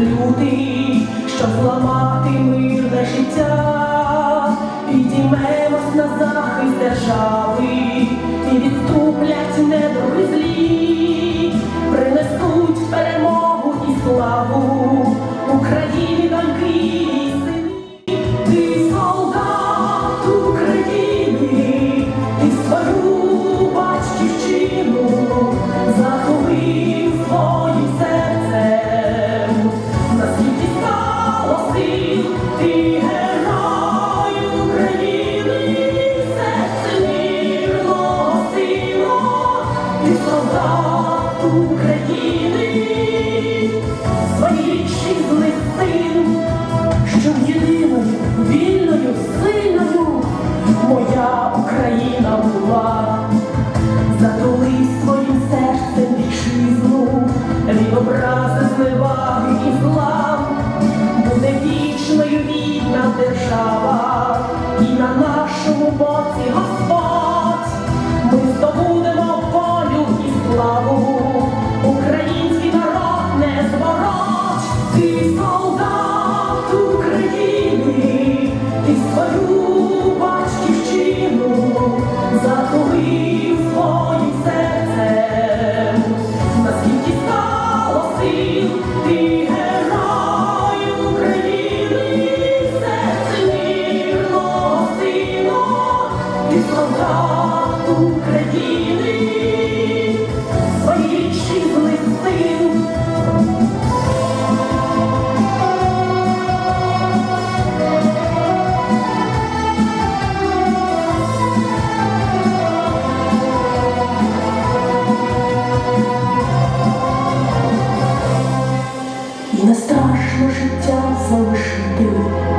Люди, що зламати мирне життя, підіймемось на захист держави і відступлять недороги. України, своїх листин, щоб єдиною, вільною, сильною моя Україна була, затули своїм серцем вітчизну, від зневаги і зла, буде вічною вільна держава і на нашому боці Господь. 那时是家乡，是对。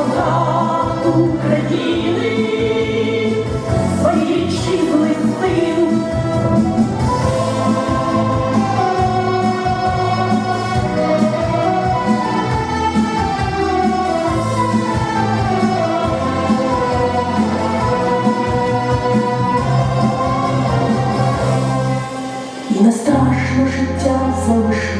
солдат України, своєї вітчизни син. І на страшно життя залишив.